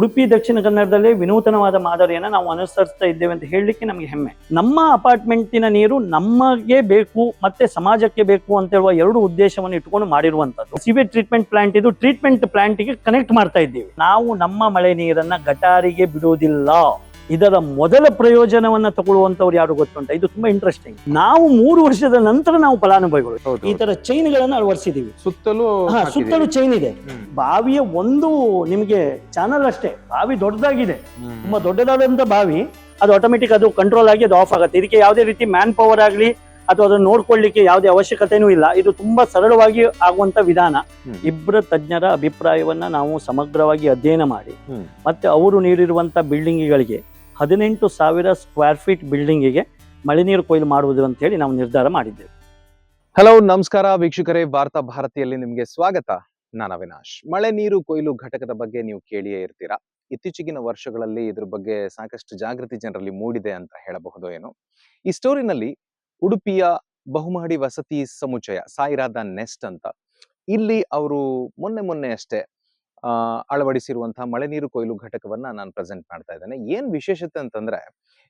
ಉಡುಪಿ, ದಕ್ಷಿಣ ಕನ್ನಡದಲ್ಲಿ ವಿನೂತನವಾದ ಮಾದರಿಯನ್ನು ನಾವು ಅನುಸರಿಸ್ತಾ ಇದ್ದೇವೆ ಅಂತ ಹೇಳಲಿಕ್ಕೆ ನಮಗೆ ಹೆಮ್ಮೆ. ನಮ್ಮ ಅಪಾರ್ಟ್ಮೆಂಟಿನ ನೀರು ನಮಗೆ ಬೇಕು ಮತ್ತೆ ಸಮಾಜಕ್ಕೆ ಬೇಕು ಅಂತ ಹೇಳುವ ಎರಡು ಉದ್ದೇಶವನ್ನು ಇಟ್ಕೊಂಡು ಮಾಡಿರುವಂತದ್ದು ಸಿವೇಜ್ ಟ್ರೀಟ್ಮೆಂಟ್ ಪ್ಲಾಂಟ್ ಇದು ಟ್ರೀಟ್ಮೆಂಟ್ ಪ್ಲಾಂಟ್ಗೆ ಕನೆಕ್ಟ್ ಮಾಡ್ತಾ ಇದ್ದೀವಿ. ನಾವು ನಮ್ಮ ಮಳೆ ನೀರನ್ನ ಗಟಾರಿಗೆ ಬಿಡುವುದಿಲ್ಲ. ಇದರ ಮೊದಲ ಪ್ರಯೋಜನವನ್ನ ತಗೊಳ್ಳುವಂತವ್ರು ಯಾರು ಗೊತ್ತುಂಟ ಇದು ತುಂಬಾ ಇಂಟ್ರೆಸ್ಟಿಂಗ್ ನಾವು ಮೂರು ವರ್ಷದ ನಂತರ ನಾವು ಫಲಾನುಭವಿಗಳು. ಈ ತರ ಚೈನ್ಗಳನ್ನು ಅಳವಡಿಸಿದೀವಿ. ಸುತ್ತಲೂ ಸುತ್ತಲೂ ಚೈನ್ ಇದೆ. ಬಾವಿಯ ಒಂದು ನಿಮಗೆ ಚಾನಲ್ ಅಷ್ಟೇ. ಬಾವಿ ದೊಡ್ಡದಾಗಿದೆ. ತುಂಬಾ ದೊಡ್ಡದಾದಂತ ಬಾವಿ. ಅದು ಆಟೋಮೆಟಿಕ್ ಅದು ಕಂಟ್ರೋಲ್ ಆಗಿ ಅದು ಆಫ್ ಆಗುತ್ತೆ. ಇದಕ್ಕೆ ಯಾವುದೇ ರೀತಿ ಮ್ಯಾನ್ ಪವರ್ ಆಗಲಿ ಅಥವಾ ಅದನ್ನು ನೋಡ್ಕೊಳ್ಳಿಕ್ಕೆ ಯಾವುದೇ ಅವಶ್ಯಕತೆನೂ ಇಲ್ಲ. ಇದು ತುಂಬಾ ಸರಳವಾಗಿ ಆಗುವಂತ ವಿಧಾನ. ಇಬ್ಬರ ತಜ್ಞರ ಅಭಿಪ್ರಾಯವನ್ನ ನಾವು ಸಮಗ್ರವಾಗಿ ಅಧ್ಯಯನ ಮಾಡಿ. ಮತ್ತೆ ಅವರು ನೀಡಿರುವಂತ ಬಿಲ್ಡಿಂಗ್ಗಳಿಗೆ ಹದಿನೆಂಟು ಸಾವಿರ ಸ್ಕ್ವೇರ್ ಫೀಟ್ ಬಿಲ್ಡಿಂಗಿಗೆ ಮಳೆ ನೀರು ಕೊಯ್ಲು ಮಾಡುವುದು ಅಂತ ಹೇಳಿ ನಾವು ನಿರ್ಧಾರ ಮಾಡಿದ್ದೇವೆ. ಹಲೋ ನಮಸ್ಕಾರ ವೀಕ್ಷಕರೇ, ವಾರ್ತಾ ಭಾರತಿಯಲ್ಲಿ ನಿಮಗೆ ಸ್ವಾಗತ. ನಾನು ಅವಿನಾಶ್. ಮಳೆ ನೀರು ಕೊಯ್ಲು ಘಟಕದ ಬಗ್ಗೆ ನೀವು ಕೇಳಿಯೇ ಇರ್ತೀರಾ? ಇತ್ತೀಚೆಗಿನ ವರ್ಷಗಳಲ್ಲಿ ಇದ್ರ ಬಗ್ಗೆ ಸಾಕಷ್ಟು ಜಾಗೃತಿ ಜನರಲ್ಲಿ ಮೂಡಿದೆ ಅಂತ ಹೇಳಬಹುದು ಏನು. ಈ ಸ್ಟೋರಿನಲ್ಲಿ ಉಡುಪಿಯ ಬಹುಮಹಡಿ ವಸತಿ ಸಮುಚ್ಚಯ, ಸಾಯಿರಾದ ನೆಸ್ಟ್ ಅಂತ. ಇಲ್ಲಿ ಅವರು ಮೊನ್ನೆ ಮೊನ್ನೆ ಅಷ್ಟೇ ಅಳವಡಿಸಿರುವಂತಹ ಮಳೆ ನೀರು ಕೊಯ್ಲು ಘಟಕವನ್ನ ನಾನು ಪ್ರೆಸೆಂಟ್ ಮಾಡ್ತಾ ಇದ್ದೇನೆ. ಏನ್ ವಿಶೇಷತೆ ಅಂತಂದ್ರೆ,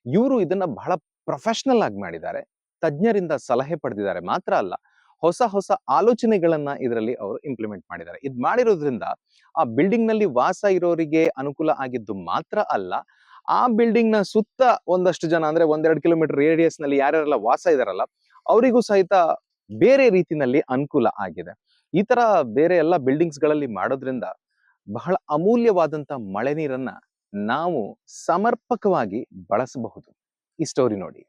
ಇವರು ಇದನ್ನ ಬಹಳ ಪ್ರೊಫೆಷನಲ್ ಆಗಿ ಮಾಡಿದ್ದಾರೆ. ತಜ್ಞರಿಂದ ಸಲಹೆ ಪಡೆದಿದ್ದಾರೆ. ಮಾತ್ರ ಅಲ್ಲ, ಹೊಸ ಹೊಸ ಆಲೋಚನೆಗಳನ್ನ ಇದರಲ್ಲಿ ಅವರು ಇಂಪ್ಲಿಮೆಂಟ್ ಮಾಡಿದ್ದಾರೆ. ಇದು ಮಾಡಿರೋದ್ರಿಂದ ಆ ಬಿಲ್ಡಿಂಗ್ನಲ್ಲಿ ವಾಸ ಇರೋರಿಗೆ ಅನುಕೂಲ ಆಗಿದ್ದು ಮಾತ್ರ ಅಲ್ಲ, ಆ ಬಿಲ್ಡಿಂಗ್ನ ಸುತ್ತ ಒಂದಷ್ಟು ಜನ ಅಂದ್ರೆ ಒಂದೆರಡು ಕಿಲೋಮೀಟರ್ ರೇಡಿಯಸ್ನಲ್ಲಿ ಯಾರ್ಯಾರೆಲ್ಲ ವಾಸ ಇದಾರಲ್ಲ, ಅವರಿಗೂ ಸಹಿತ ಬೇರೆ ರೀತಿನಲ್ಲಿ ಅನುಕೂಲ ಆಗಿದೆ. ಈ ತರ ಬೇರೆ ಎಲ್ಲ ಬಿಲ್ಡಿಂಗ್ಸ್ಗಳಲ್ಲಿ ಮಾಡೋದ್ರಿಂದ ಬಹಳ ಅಮೂಲ್ಯವಾದಂತ ಮಳೆ ನೀರನ್ನ ನಾವು ಸಮರ್ಪಕವಾಗಿ ಬಳಸಬಹುದು. ಈ ಸ್ಟೋರಿ ನೋಡಿ.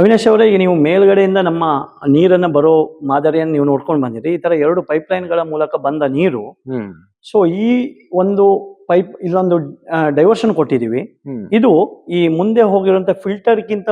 ಅವಿನಾಶ್ ಅವರೇ ಈಗ ನೀವು ಮೇಲ್ಗಡೆಯಿಂದ ನಮ್ಮ ನೀರನ್ನ ಬರೋ ಮಾದರಿಯನ್ನು ನೀವು ನೋಡ್ಕೊಂಡು ಬಂದಿರಿ. ಈ ತರ ಎರಡು ಪೈಪ್ ಪೈಪ್ಲೈನ್ಗಳ ಮೂಲಕ ಬಂದ ನೀರು ಸೊ ಈ ಒಂದು ಪೈಪ್ ಇಲ್ಲೊಂದು ಡೈವರ್ಷನ್ ಕೊಟ್ಟಿದೀವಿ ಇದು ಈ ಮುಂದೆ ಹೋಗಿರುವಂತ ಫಿಲ್ಟರ್ಗಿಂತ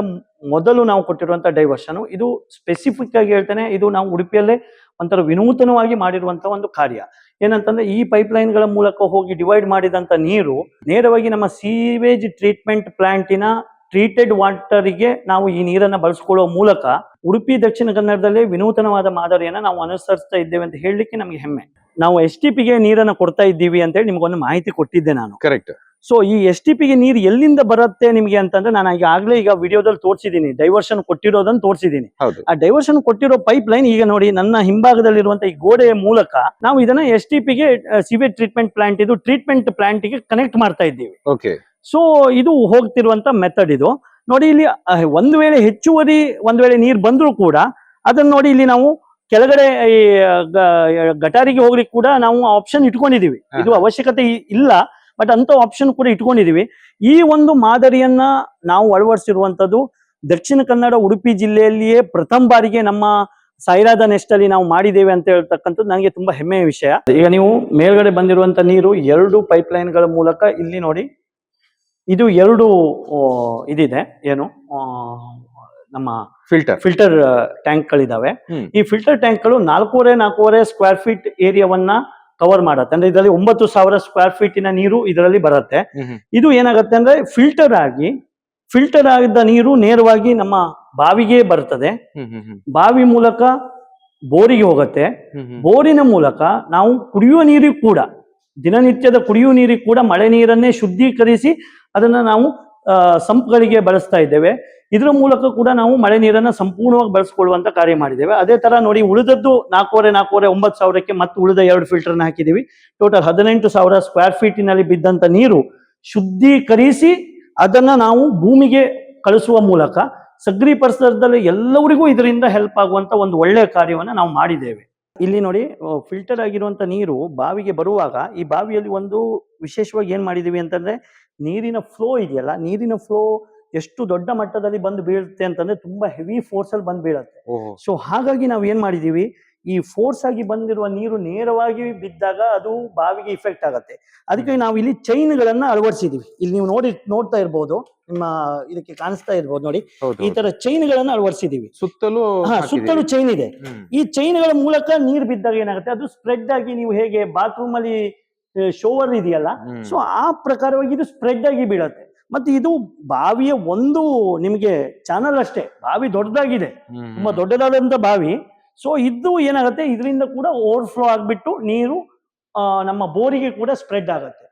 ಮೊದಲು ನಾವು ಕೊಟ್ಟಿರುವಂತ ಡೈವರ್ಷನ್ ಇದು ಸ್ಪೆಸಿಫಿಕ್ ಆಗಿ ಹೇಳ್ತೇನೆ ಇದು ನಾವು ಉಡುಪಿಯಲ್ಲೇ ಒಂಥರ ವಿನೂತನವಾಗಿ ಮಾಡಿರುವಂತ ಒಂದು ಕಾರ್ಯ. ಏನಂತಂದ್ರೆ ಈ ಪೈಪ್ ಪೈಪ್ಲೈನ್ಗಳ ಮೂಲಕ ಹೋಗಿ ಡಿವೈಡ್ ಮಾಡಿದಂತ ನೀರು ನೇರವಾಗಿ ನಮ್ಮ ಸೀವೇಜ್ ಟ್ರೀಟ್ಮೆಂಟ್ ಪ್ಲಾಂಟಿನ ಟ್ರೀಟೆಡ್ ವಾಟರಿಗೆ ನಾವು ಈ ನೀರನ್ನ ಬಳಸ್ಕೊಳ್ಳೋ ಮೂಲಕ ಉಡುಪಿ ದಕ್ಷಿಣ ಕನ್ನಡದಲ್ಲಿ ವಿನೂತನವಾದ ಮಾದರಿಯನ್ನ ನಾವು ಅನುಸರಿಸ್ತಾ ಇದ್ದೇವೆ ಅಂತ ಹೇಳಲಿಕ್ಕೆ ನಮಗೆ ಹೆಮ್ಮೆ. ನಾವು ಎಸ್ ಟಿ ಪಿಗೆ ನೀರನ್ನ ಕೊಡ್ತಾ ಇದ್ದೀವಿ ಅಂತ ಹೇಳಿ ನಿಮಗೊಂದು ಮಾಹಿತಿ ಕೊಟ್ಟಿದ್ದೆ ನಾನು. ಕರೆಕ್ಟ್ ಸೊ ಈ ಎಸ್ ಟಿ ಪಿಗೆ ನೀರು ಎಲ್ಲಿಂದ ಬರುತ್ತೆ ನಿಮಗೆ ಅಂತಂದ್ರೆ ನಾನು ಈಗ ಆಗ್ಲೇ ಈಗ ವಿಡಿಯೋದಲ್ಲಿ ತೋರಿಸಿದ್ದೀನಿ. ಡೈವರ್ಷನ್ ಕೊಟ್ಟಿರೋದನ್ನ ತೋರಿಸಿದ್ದೀನಿ. ಹೌದು. ಆ ಡೈವರ್ಷನ್ ಕೊಟ್ಟಿರೋ ಪೈಪ್ ಲೈನ್ ಈಗ ನೋಡಿ ನನ್ನ ಹಿಂಭಾಗದಲ್ಲಿರುವಂತಹ ಈ ಗೋಡೆಯ ಮೂಲಕ ನಾವು ಇದನ್ನ ಎಸ್ ಟಿ ಪಿಗೆ ಸಿವೇಜ್ ಟ್ರೀಟ್ಮೆಂಟ್ ಪ್ಲಾಂಟ್ ಇದು ಟ್ರೀಟ್ಮೆಂಟ್ ಪ್ಲಾಂಟ್ಗೆ ಕನೆಕ್ಟ್ ಮಾಡ್ತಾ ಇದ್ದೀವಿ. ಓಕೆ ಸೊ ಇದು ಹೋಗ್ತಿರುವಂತ ಮೆಥಡ್ ಇದು. ನೋಡಿ ಇಲ್ಲಿ ಒಂದು ವೇಳೆ ಹೆಚ್ಚುವರಿ ಒಂದು ವೇಳೆ ನೀರು ಬಂದರೂ ಕೂಡ ಅದನ್ನ ನೋಡಿ ಇಲ್ಲಿ ನಾವು ಕೆಳಗಡೆ ಈ ಗಟಾರಿಗೆ ಹೋಗ್ಲಿಕ್ಕೆ ಕೂಡ ನಾವು ಆಪ್ಷನ್ ಇಟ್ಕೊಂಡಿದೀವಿ. ಇದು ಅವಶ್ಯಕತೆ ಇಲ್ಲ ಬಟ್ ಅಂತ ಆಪ್ಷನ್ ಕೂಡ ಇಟ್ಕೊಂಡಿದೀವಿ. ಈ ಒಂದು ಮಾದರಿಯನ್ನ ನಾವು ಅಳವಡಿಸಿರುವಂತದ್ದು ದಕ್ಷಿಣ ಕನ್ನಡ ಉಡುಪಿ ಜಿಲ್ಲೆಯಲ್ಲಿಯೇ ಪ್ರಥಮ ಬಾರಿಗೆ ನಮ್ಮ ಸೈರಾದ ನೆಸ್ಟ್ ಅಲ್ಲಿ ನಾವು ಮಾಡಿದ್ದೇವೆ ಅಂತ ಹೇಳ್ತಕ್ಕಂಥದ್ದು ನನಗೆ ತುಂಬಾ ಹೆಮ್ಮೆಯ ವಿಷಯ. ಈಗ ನೀವು ಮೇಲ್ಗಡೆ ಬಂದಿರುವಂತ ನೀರು ಎರಡು ಪೈಪ್ ಲೈನ್ಗಳ ಮೂಲಕ ಇಲ್ಲಿ ನೋಡಿ ಇದು ಎರಡು ಇದಿದೆ. ಏನು? ನಮ್ಮ ಫಿಲ್ಟರ್ ಫಿಲ್ಟರ್ ಟ್ಯಾಂಕ್ ಗಳಿದಾವೆ ಈ ಫಿಲ್ಟರ್ ಟ್ಯಾಂಕ್ಗಳು ನಾಲ್ಕೂವರೆ ನಾಲ್ಕೂವರೆ ಸ್ಕ್ವೇರ್ ಫೀಟ್ ಏರಿಯಾವನ್ನ ಕವರ್ ಮಾಡತ್ತೆ. ಅಂದ್ರೆ ಇದರಲ್ಲಿ ಒಂಬತ್ತು ಸಾವಿರ ಸ್ಕ್ವೇರ್ ಫೀಟಿನ ನೀರು ಇದರಲ್ಲಿ ಬರುತ್ತೆ. ಇದು ಏನಾಗುತ್ತೆ ಅಂದ್ರೆ ಫಿಲ್ಟರ್ ಆಗಿ ಫಿಲ್ಟರ್ ಆಗಿದ್ದ ನೀರು ನೇರವಾಗಿ ನಮ್ಮ ಬಾವಿಗೆ ಬರ್ತದೆ. ಬಾವಿ ಮೂಲಕ ಬೋರಿಗೆ ಹೋಗುತ್ತೆ. ಬೋರಿನ ಮೂಲಕ ನಾವು ಕುಡಿಯುವ ನೀರು ಕೂಡ ದಿನನಿತ್ಯದ ಕುಡಿಯುವ ನೀರಿಗೆ ಕೂಡ ಮಳೆ ನೀರನ್ನೇ ಶುದ್ಧೀಕರಿಸಿ ಅದನ್ನ ನಾವು ಸಂಪ್ಗಳಿಗೆ ಬಳಸ್ತಾ ಇದ್ದೇವೆ. ಇದರ ಮೂಲಕ ಕೂಡ ನಾವು ಮಳೆ ನೀರನ್ನ ಸಂಪೂರ್ಣವಾಗಿ ಬಳಸ್ಕೊಳ್ಳುವಂತ ಕಾರ್ಯ ಮಾಡಿದ್ದೇವೆ. ಅದೇ ತರ ನೋಡಿ ಉಳಿದದ್ದು ನಾಲ್ಕೂವರೆ ನಾಲ್ಕೂವರೆ, ಒಂಬತ್ತು ಸಾವಿರಕ್ಕೆ ಮತ್ತೆ ಉಳಿದ ಎರಡು ಫಿಲ್ಟರ್ನ ಹಾಕಿದ್ದೀವಿ. ಟೋಟಲ್ ಹದಿನೆಂಟು ಸಾವಿರ ಸ್ಕ್ವೇರ್ ಫೀಟಿನಲ್ಲಿ ಬಿದ್ದಂತ ನೀರು ಶುದ್ಧೀಕರಿಸಿ ಅದನ್ನ ನಾವು ಭೂಮಿಗೆ ಕಳಿಸುವ ಮೂಲಕ ಸಗ್ರಿ ಪರಿಸರದಲ್ಲಿ ಎಲ್ಲರಿಗೂ ಇದರಿಂದ ಹೆಲ್ಪ್ ಆಗುವಂತ ಒಂದು ಒಳ್ಳೆಯ ಕಾರ್ಯವನ್ನು ನಾವು ಮಾಡಿದ್ದೇವೆ. ಇಲ್ಲಿ ನೋಡಿ ಫಿಲ್ಟರ್ ಆಗಿರುವಂತ ನೀರು ಬಾವಿಗೆ ಬರುವಾಗ ಈ ಬಾವಿಯಲ್ಲಿ ಒಂದು ವಿಶೇಷವಾಗಿ ಏನ್ ಮಾಡಿದೀವಿ ಅಂತಂದ್ರೆ ನೀರಿನ ಫ್ಲೋ ಇದೆಯಲ್ಲ ನೀರಿನ ಫ್ಲೋ ಎಷ್ಟು ದೊಡ್ಡ ಮಟ್ಟದಲ್ಲಿ ಬಂದು ಬೀಳುತ್ತೆ ಅಂತಂದ್ರೆ ತುಂಬಾ ಹೆವಿ ಫೋರ್ಸ್ ಅಲ್ಲಿ ಬಂದು ಬೀಳುತ್ತೆ. ಸೊ ಹಾಗಾಗಿ ನಾವು ಏನ್ ಮಾಡಿದೀವಿ ಈ ಫೋರ್ಸ್ ಆಗಿ ಬಂದಿರುವ ನೀರು ನೇರವಾಗಿ ಬಿದ್ದಾಗ ಅದು ಬಾವಿಗೆ ಇಫೆಕ್ಟ್ ಆಗುತ್ತೆ. ಅದಕ್ಕೆ ನಾವು ಇಲ್ಲಿ ಚೈನ್ಗಳನ್ನ ಅಳವಡಿಸಿದೀವಿ. ಇಲ್ಲಿ ನೀವು ನೋಡಿ ನೋಡ್ತಾ ಇರ್ಬೋದು ನಿಮ್ಮ ಇದಕ್ಕೆ ಕಾಣಿಸ್ತಾ ಇರ್ಬೋದು ನೋಡಿ. ಈ ತರ ಚೈನ್ಗಳನ್ನ ಅಳವಡಿಸಿದೀವಿ. ಸುತ್ತಲೂ ಹಾ. ಸುತ್ತಲೂ ಚೈನ್ ಇದೆ. ಈ ಈ ಚೈನ್ಗಳ ಮೂಲಕ ನೀರು ಬಿದ್ದಾಗ ಏನಾಗುತ್ತೆ? ಅದು ಸ್ಪ್ರೆಡ್ ಆಗಿ ನೀವು ಹೇಗೆ ಬಾತ್ರೂಮ್ ಅಲ್ಲಿ ಶೋವರ್ ಇದೆಯಲ್ಲ. ಸೊ ಆ ಪ್ರಕಾರವಾಗಿ ಇದು ಸ್ಪ್ರೆಡ್ ಆಗಿ ಬೀಳತ್ತೆ. ಮತ್ತೆ ಇದು ಬಾವಿಯ ಒಂದು ನಿಮಗೆ ಚಾನಲ್ ಅಷ್ಟೇ. ಬಾವಿ ದೊಡ್ಡದಾಗಿದೆ. ತುಂಬಾ ದೊಡ್ಡದಾದಂತ ಬಾವಿ. ಸೊ ಇದು ಏನಾಗುತ್ತೆ? ಇದರಿಂದ ಕೂಡ ಓವರ್ಫ್ಲೋ ಆಗಿಬಿಟ್ಟು ನೀರು ನಮ್ಮ ಬೋರಿಗೆ ಕೂಡ ಸ್ಪ್ರೆಡ್ ಆಗುತ್ತೆ.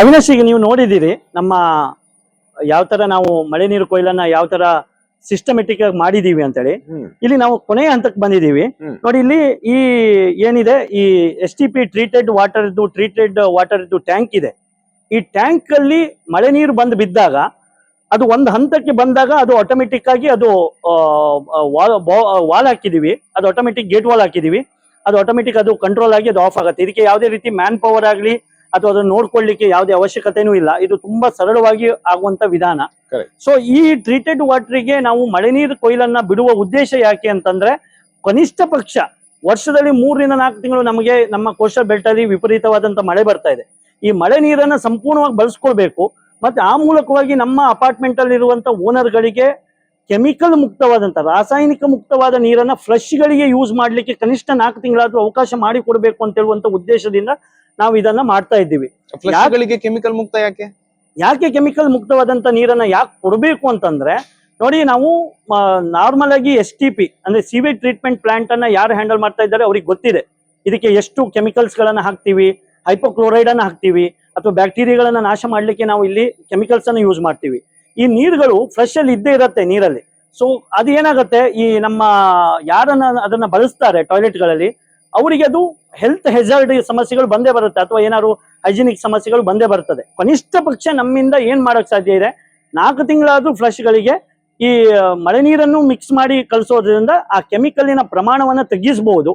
ಅವಿನಾಶ್ ಈಗ ನೀವು ನೋಡಿದ್ದೀರಿ ನಮ್ಮ ಯಾವ ತರ ನಾವು ಮಳೆ ನೀರು ಕೊಯ್ಲನ್ನ ಯಾವ ತರ ಸಿಸ್ಟಮೆಟಿಕ್ ಆಗಿ ಮಾಡಿದೀವಿ ಅಂತೇಳಿ. ಹೇಳಿ ಇಲ್ಲಿ ನಾವು ಕೊನೆಯ ಹಂತಕ್ಕೆ ಬಂದಿದ್ದೀವಿ. ನೋಡಿ ಇಲ್ಲಿ ಈ ಏನಿದೆ ಈ S T P treated water ಇದ್ದು ಟ್ರೀಟೆಡ್ ವಾಟರ್ ಇದ್ದು ಟ್ಯಾಂಕ್ ಇದೆ. ಈ ಟ್ಯಾಂಕ್ ಅಲ್ಲಿ ಮಳೆ ನೀರು ಬಂದು ಬಿದ್ದಾಗ ಅದು ಒಂದು ಹಂತಕ್ಕೆ ಬಂದಾಗ ಅದು ಆಟೋಮೆಟಿಕ್ ಆಗಿ ಅದು ವಾಲ್ ಹಾಕಿದೀವಿ. ಅದು ಆಟೋಮೆಟಿಕ್ ಗೇಟ್ ವಾಲ್ ಹಾಕಿದೀವಿ. ಅದು ಆಟೋಮೆಟಿಕ್ ಅದು ಕಂಟ್ರೋಲ್ ಆಗಿ ಅದು ಆಫ್ ಆಗುತ್ತೆ. ಇದಕ್ಕೆ ಯಾವುದೇ ರೀತಿ ಮ್ಯಾನ್ ಪವರ್ ಆಗಲಿ ಅಥವಾ ಅದನ್ನು ನೋಡ್ಕೊಳ್ಳಿಕ್ಕೆ ಯಾವುದೇ ಅವಶ್ಯಕತೆನೂ ಇಲ್ಲ. ಇದು ತುಂಬಾ ಸರಳವಾಗಿ ಆಗುವಂತ ವಿಧಾನ. ಸೊ ಈ ಟ್ರೀಟೆಡ್ ವಾಟರ್ಗೆ ನಾವು ಮಳೆ ನೀರು ಕೊಯ್ಲನ್ನ ಬಿಡುವ ಉದ್ದೇಶ ಯಾಕೆ ಅಂತಂದ್ರೆ ಕನಿಷ್ಠ ಪಕ್ಷ ವರ್ಷದಲ್ಲಿ ಮೂರರಿಂದ ನಾಲ್ಕು ತಿಂಗಳು ನಮಗೆ ನಮ್ಮ ಕೋಸ್ಟಲ್ ಬೆಲ್ಟ್ ಅಲ್ಲಿ ವಿಪರೀತವಾದಂತ ಮಳೆ ಬರ್ತಾ ಇದೆ. ಈ ಮಳೆ ನೀರನ್ನ ಸಂಪೂರ್ಣವಾಗಿ ಬಳಸ್ಕೊಳ್ಬೇಕು. ಮತ್ತೆ ಆ ಮೂಲಕವಾಗಿ ನಮ್ಮ ಅಪಾರ್ಟ್ಮೆಂಟ್ ಅಲ್ಲಿ ಇರುವಂತ ಓನರ್ಗಳಿಗೆ ಕೆಮಿಕಲ್ ಮುಕ್ತವಾದಂತ ರಾಸಾಯನಿಕ ಮುಕ್ತವಾದ ನೀರನ್ನ ಫ್ಲಶ್ ಗಳಿಗೆ ಯೂಸ್ ಮಾಡ್ಲಿಕ್ಕೆ ಕನಿಷ್ಠ ನಾಲ್ಕು ತಿಂಗಳಾದ್ರೂ ಅವಕಾಶ ಮಾಡಿ ಕೊಡಬೇಕು ಅಂತ ಹೇಳುವಂತ ಉದ್ದೇಶದಿಂದ ನಾವು ಇದನ್ನ ಮಾಡ್ತಾ ಇದ್ದೀವಿ. ಫ್ಲಶ್ಗಳಿಗೆ ಕೆಮಿಕಲ್ ಮುಕ್ತ ಯಾಕೆ? ಯಾಕೆ ಕೆಮಿಕಲ್ ಮುಕ್ತವಾದಂತ ನೀರನ್ನ ಯಾಕೆ ಕೊಡಬೇಕು ಅಂತಂದ್ರೆ ನೋಡಿ ನಾವು ನಾರ್ಮಲ್ ಆಗಿ ಎಸ್ ಟಿ ಪಿ ಅಂದ್ರೆ ಸಿವೇಜ್ ಟ್ರೀಟ್ಮೆಂಟ್ ಪ್ಲಾಂಟ್ ಅನ್ನ ಯಾರು ಹ್ಯಾಂಡಲ್ ಮಾಡ್ತಾ ಇದ್ದಾರೆ ಅವ್ರಿಗೆ ಗೊತ್ತಿದೆ. ಇದಕ್ಕೆ ಎಷ್ಟು ಕೆಮಿಕಲ್ಸ್ ಗಳನ್ನ ಹಾಕ್ತಿವಿ ಹೈಪೋಕ್ಲೋರೈಡ್ ಅನ್ನ ಹಾಕ್ತಿವಿ ಅಥವಾ ಬ್ಯಾಕ್ಟೀರಿಯಾಗಳನ್ನ ನಾಶ ಮಾಡ್ಲಿಕ್ಕೆ ನಾವು ಇಲ್ಲಿ ಕೆಮಿಕಲ್ಸ್ ಅನ್ನು ಯೂಸ್ ಮಾಡ್ತೀವಿ. ಈ ನೀರುಗಳು ಫ್ರೆಶ್ ಅಲ್ಲಿ ಇದ್ದೇ ಇರುತ್ತೆ ನೀರಲ್ಲಿ. ಸೊ ಅದು ಏನಾಗುತ್ತೆ? ಈ ನಮ್ಮ ಯಾರನ್ನ ಅದನ್ನ ಬಳಸ್ತಾರೆ ಟಾಯ್ಲೆಟ್ಗಳಲ್ಲಿ ಅವರಿಗೆ ಅದು ಹೆಲ್ತ್ ಹೆಜಾರ್ಡ್ ಸಮಸ್ಯೆಗಳು ಬಂದೇ ಬರುತ್ತೆ ಅಥವಾ ಏನಾದ್ರು ಹೈಜಿನಿಕ್ ಸಮಸ್ಯೆಗಳು ಬಂದೇ ಬರ್ತದೆ. ಕನಿಷ್ಠ ಪಕ್ಷ ನಮ್ಮಿಂದ ಏನ್ ಮಾಡಕ್ ಸಾಧ್ಯ ಇದೆ? ನಾಲ್ಕು ತಿಂಗಳಾದ್ರೂ ಫ್ಲಶ್ಗಳಿಗೆ ಈ ಮಳೆ ನೀರನ್ನು ಮಿಕ್ಸ್ ಮಾಡಿ ಕಳಿಸೋದ್ರಿಂದ ಆ ಕೆಮಿಕಲಿನ ಪ್ರಮಾಣವನ್ನು ತಗ್ಗಿಸಬಹುದು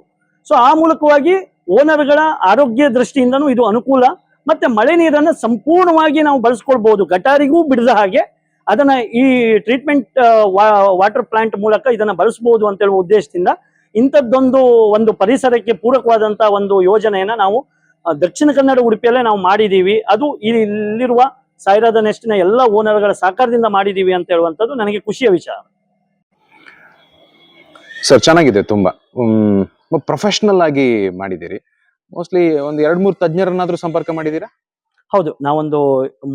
ಸೊ ಆ ಮೂಲಕವಾಗಿ ಓನರ್ಗಳ ಆರೋಗ್ಯ ದೃಷ್ಟಿಯಿಂದನೂ ಇದು ಅನುಕೂಲ. ಮತ್ತೆ ಮಳೆ ನೀರನ್ನು ಸಂಪೂರ್ಣವಾಗಿ ನಾವು ಬಳಸ್ಕೊಳ್ಬಹುದು ಗಟಾರಿಗೂ ಬಿಡದ ಹಾಗೆ ಅದನ್ನ ಈ ಟ್ರೀಟ್ಮೆಂಟ್ ವಾಟರ್ ಪ್ಲಾಂಟ್ ಮೂಲಕ ಇದನ್ನ ಬಳಸಬಹುದು ಅಂತ ಹೇಳುವ ಉದ್ದೇಶದಿಂದ ಇಂಥದ್ದೊಂದು ಒಂದು ಪರಿಸರಕ್ಕೆ ಪೂರಕವಾದಂತಹ ಒಂದು ಯೋಜನೆಯನ್ನ ನಾವು ದಕ್ಷಿಣ ಕನ್ನಡ ಉಡುಪಿಯಲ್ಲೇ ನಾವು ಮಾಡಿದೀವಿ. ಅದು ಇಲ್ಲಿ- ಇಲ್ಲಿರುವ ಸಾಯಿರಾದ ನೆಸ್ಟಿನ ಎಲ್ಲ ಓನರ್ಗಳ ಸಹಕಾರದಿಂದ ಮಾಡಿದೀವಿ ಅಂತ ಹೇಳುವಂಥದ್ದು ನನಗೆ ಖುಷಿಯ ವಿಚಾರ. ಸರ್, ಚೆನ್ನಾಗಿದೆ ತುಂಬಾ. ಪ್ರೊಫೆಷನಲ್ ಆಗಿ ಮಾಡಿದ್ದೀರಿ. ಮೋಸ್ಟ್ಲಿ ಒಂದು ಎರಡ್ ಮೂರು ತಜ್ಞರನ್ನಾದ್ರೂ ಸಂಪರ್ಕ ಮಾಡಿದೀರಾ ಹೌದು ನಾವೊಂದು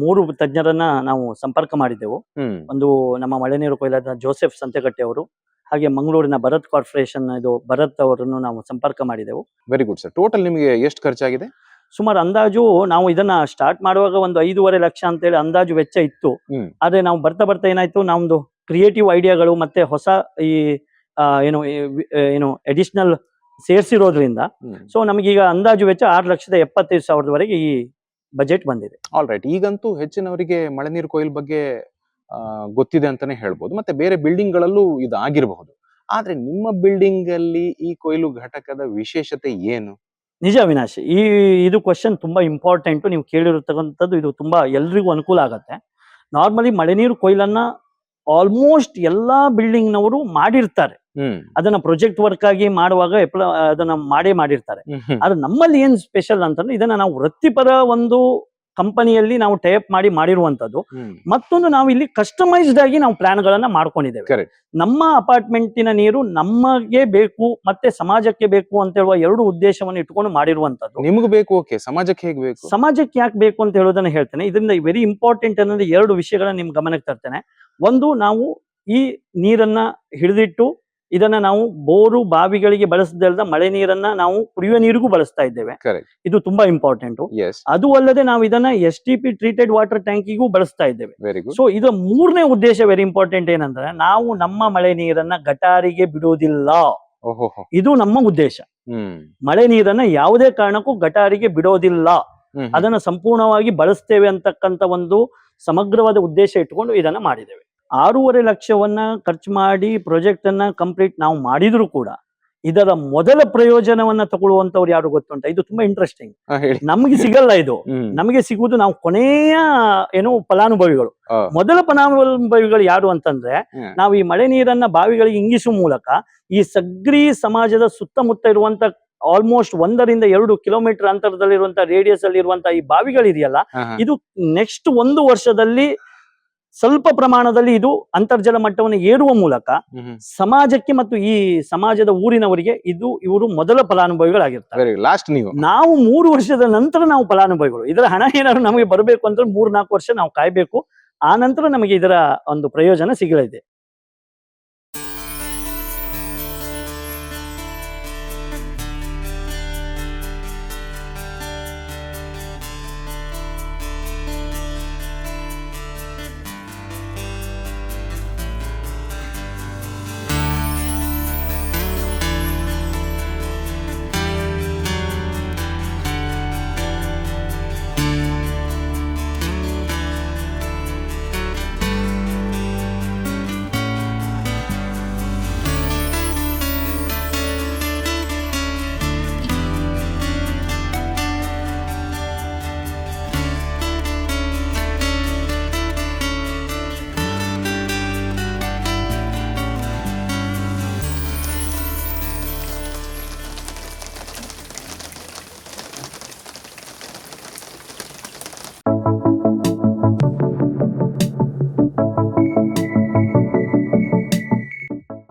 ಮೂರು ತಜ್ಞರನ್ನ ನಾವು ಸಂಪರ್ಕ ಮಾಡಿದ್ದೆವು. ಹ್ಮ್. ಒಂದು ನಮ್ಮ ಮಳೆ ನೀರು ಕೊಯ್ಲಾದ ಜೋಸೆಫ್ ಸಂತೆಗಟ್ಟೆ ಅವರು ಹಾಗೆ ಮಂಗಳೂರಿನ ಭರತ್ ಕಾರ್ಪೊರೇಷನ್ ಇದು ಭರತ್ ಅವರನ್ನು ನಾವು ಸಂಪರ್ಕ ಮಾಡಿದೆವು ವೆರಿ ಗುಡ್ ಸರ್ ಟೋಟಲ್ ನಿಮಗೆ ಎಷ್ಟು ಖರ್ಚಾಗಿದೆ? ಸುಮಾರು ಅಂದಾಜು ನಾವು ಇದನ್ನ ಸ್ಟಾರ್ಟ್ ಮಾಡುವಾಗ ಒಂದು ಐದೂವರೆ ಲಕ್ಷ ಅಂತೇಳಿ ಅಂದಾಜು ವೆಚ್ಚ ಇತ್ತು. ಹ್ಮ್. ಆದ್ರೆ ನಾವು ಬರ್ತಾ ಬರ್ತಾ ಏನಾಯ್ತು ನಮ್ದು ಕ್ರಿಯೇಟಿವ್ ಐಡಿಯಾಗಳು ಮತ್ತೆ ಹೊಸ ಈ ಆ, ಏನು ಈ ವಿ- ಏನು ಅಡಿಷನಲ್ ಸೇರಿಸಿರೋದ್ರಿಂದ ಸೊ ನಮಗೀಗ ಅಂದಾಜು ವೆಚ್ಚ ಆರು ಲಕ್ಷದ ಎಪ್ಪತ್ತೈದು ಸಾವಿರದವರೆಗೆ ಈ ಬಜೆಟ್ ಬಂದಿದೆ. ಆಲ್ ರೈಟ್ ಈಗಂತೂ ಹೆಚ್ಚಿನವರಿಗೆ ಮಳೆ ನೀರು ಕೊಯ್ಲು ಬಗ್ಗೆ ಗೊತ್ತಿದೆ ಅಂತಾನೆ ಹೇಳ್ಬೋದು. ಮತ್ತೆ ಬೇರೆ ಬಿಲ್ಡಿಂಗ್ ಗಳಲ್ಲೂ ಇದು ಆಗಿರಬಹುದು. ಆದ್ರೆ ನಿಮ್ಮ ಬಿಲ್ಡಿಂಗ್ ಅಲ್ಲಿ ಈ ಕೊಯ್ಲು ಘಟಕದ ವಿಶೇಷತೆ ಏನು? ನಿಜ ಅವಿನಾಶ್ ಈ ಇದು ಕ್ವಶನ್ ತುಂಬಾ ಇಂಪಾರ್ಟೆಂಟ್ ನೀವು ಕೇಳಿರತಕ್ಕಂಥದ್ದು ಇದು ತುಂಬಾ ಎಲ್ರಿಗೂ ಅನುಕೂಲ ಆಗತ್ತೆ. ನಾರ್ಮಲಿ ಮಳೆ ನೀರು ಕೊಯ್ಲನ್ನ ಆಲ್ಮೋಸ್ಟ್ ಎಲ್ಲಾ ಬಿಲ್ಡಿಂಗ್ ನವರು ಮಾಡಿರ್ತಾರೆ ಅದನ್ನ ಪ್ರೊಜೆಕ್ಟ್ ವರ್ಕ್ ಆಗಿ ಮಾಡುವಾಗ ಎಪ್ಲ ಅದನ್ನ ಮಾಡೇ ಮಾಡಿರ್ತಾರೆ. ಆದ್ರೆ ನಮ್ಮಲ್ಲಿ ಏನ್ ಸ್ಪೆಷಲ್ ಅಂತಂದ್ರೆ ಇದನ್ನ ನಾವು ವೃತ್ತಿಪರ ಒಂದು ಕಂಪನಿಯಲ್ಲಿ ನಾವು ಟೈಪ್ ಮಾಡಿ ಮಾಡಿರುವಂತದ್ದು ಮತ್ತೊಂದು ನಾವು ಇಲ್ಲಿ ಕಸ್ಟಮೈಸ್ಡ್ ಆಗಿ ನಾವು ಪ್ಲಾನ್ ಗಳನ್ನ ಮಾಡ್ಕೊಂಡಿದ್ದೇವೆ. ನಮ್ಮ ಅಪಾರ್ಟ್ಮೆಂಟಿನ ನೀರು ನಮಗೆ ಬೇಕು ಮತ್ತೆ ಸಮಾಜಕ್ಕೆ ಬೇಕು ಅಂತ ಹೇಳುವ ಎರಡು ಉದ್ದೇಶವನ್ನು ಇಟ್ಕೊಂಡು ಮಾಡಿರುವಂತದ್ದು ನಿಮ್ಗೆ ಬೇಕು ಓಕೆ ಸಮಾಜಕ್ಕೆ ಹೇಗೆ ಬೇಕು? ಸಮಾಜಕ್ಕೆ ಯಾಕೆ ಬೇಕು ಅಂತ ಹೇಳೋದನ್ನ ಹೇಳ್ತೇನೆ. ಇದರಿಂದ ವೆರಿ ಇಂಪಾರ್ಟೆಂಟ್ ಅನ್ನೋದು ಎರಡು ವಿಷಯಗಳನ್ನ ನಿಮ್ ಗಮನಕ್ಕೆ ತರ್ತೇನೆ. ಒಂದು ನಾವು ಈ ನೀರನ್ನ ಹಿಡಿದಿಟ್ಟು ಇದನ್ನ ನಾವು ಬೋರು ಬಾವಿಗಳಿಗೆ ಬಳಸದಲ್ದ ಮಳೆ ನೀರನ್ನ ನಾವು ಕುಡಿಯುವ ನೀರಿಗೂ ಬಳಸ್ತಾ ಇದ್ದೇವೆ. ಇದು ತುಂಬಾ ಇಂಪಾರ್ಟೆಂಟ್ ಎಸ್ ಅದು ಅಲ್ಲದೆ ನಾವು ಇದನ್ನ S T P treated water ಟ್ಯಾಂಕಿಗೂ ಬಳಸ್ತಾ ಇದ್ದೇವೆ. ಸೊ ಇದು ಮೂರನೇ ಉದ್ದೇಶ ವೆರಿ ಇಂಪಾರ್ಟೆಂಟ್ ಏನಂದ್ರೆ ನಾವು ನಮ್ಮ ಮಳೆ ನೀರನ್ನ ಗಟಾರಿಗೆ ಬಿಡೋದಿಲ್ಲ. ಇದು ನಮ್ಮ ಉದ್ದೇಶ. ಮಳೆ ನೀರನ್ನ ಯಾವುದೇ ಕಾರಣಕ್ಕೂ ಗಟಾರಿಗೆ ಬಿಡೋದಿಲ್ಲ. ಅದನ್ನ ಸಂಪೂರ್ಣವಾಗಿ ಬಳಸ್ತೇವೆ ಅಂತಕ್ಕಂತ ಒಂದು ಸಮಗ್ರವಾದ ಉದ್ದೇಶ ಇಟ್ಕೊಂಡು ಇದನ್ನ ಮಾಡಿದ್ದೇವೆ. ಆರೂವರೆ ಲಕ್ಷವನ್ನ ಖರ್ಚು ಮಾಡಿ ಪ್ರಾಜೆಕ್ಟ್ ಅನ್ನ ಕಂಪ್ಲೀಟ್ ನಾವು ಮಾಡಿದ್ರು ಕೂಡ ಇದರ ಮೊದಲ ಪ್ರಯೋಜನವನ್ನ ತಗೊಳ್ಳುವಂತವ್ರು ಯಾರು ಗೊತ್ತುಂಟ ಇದು ತುಂಬಾ ಇಂಟ್ರೆಸ್ಟಿಂಗ್ ನಮ್ಗೆ ಸಿಗಲ್ಲ ಇದು. ನಮಗೆ ಸಿಗುವುದು ನಾವು ಕೊನೆಯ ಏನು ಫಲಾನುಭವಿಗಳು. ಮೊದಲ ಫಲಾನುಭವಿಗಳು ಯಾರು ಅಂತಂದ್ರೆ ನಾವು ಈ ಮಳೆ ನೀರನ್ನ ಬಾವಿಗಳಿಗೆ ಇಂಗಿಸುವ ಮೂಲಕ ಈ ಸಗ್ರಿ ಸಮಾಜದ ಸುತ್ತಮುತ್ತ ಇರುವಂತ ಆಲ್ಮೋಸ್ಟ್ ಒಂದರಿಂದ ಎರಡು ಕಿಲೋಮೀಟರ್ ಅಂತರದಲ್ಲಿರುವಂತ ರೇಡಿಯಸ್ ಅಲ್ಲಿ ಇರುವಂತ ಈ ಬಾವಿಗಳಿದೆಯಲ್ಲ. ಇದು ನೆಕ್ಸ್ಟ್ ಒಂದು ವರ್ಷದಲ್ಲಿ ಸ್ವಲ್ಪ ಪ್ರಮಾಣದಲ್ಲಿ ಇದು ಅಂತರ್ಜಲ ಮಟ್ಟವನ್ನು ಏರುವ ಮೂಲಕ. ಸಮಾಜಕ್ಕೆ ಮತ್ತು ಈ ಸಮಾಜದ ಊರಿನವರಿಗೆ ಇದು ಇವರು ಮೊದಲ ಫಲಾನುಭವಿಗಳಾಗಿರ್ತಾರೆ. ಲಾಸ್ಟ್ ನೀವು. ನಾವು ಮೂರು ವರ್ಷದ ನಂತರ ನಾವು ಫಲಾನುಭವಿಗಳು. ಇದರ ಹಣ ಏನಾದ್ರು ನಮಗೆ ಬರಬೇಕು ಅಂದ್ರೆ ಮೂರ್ ನಾಲ್ಕು ವರ್ಷ ನಾವು ಕಾಯ್ಬೇಕು. ಆ ನಂತರ ನಮಗೆ ಇದರ ಒಂದು ಪ್ರಯೋಜನ ಸಿಗಲಿದೆ.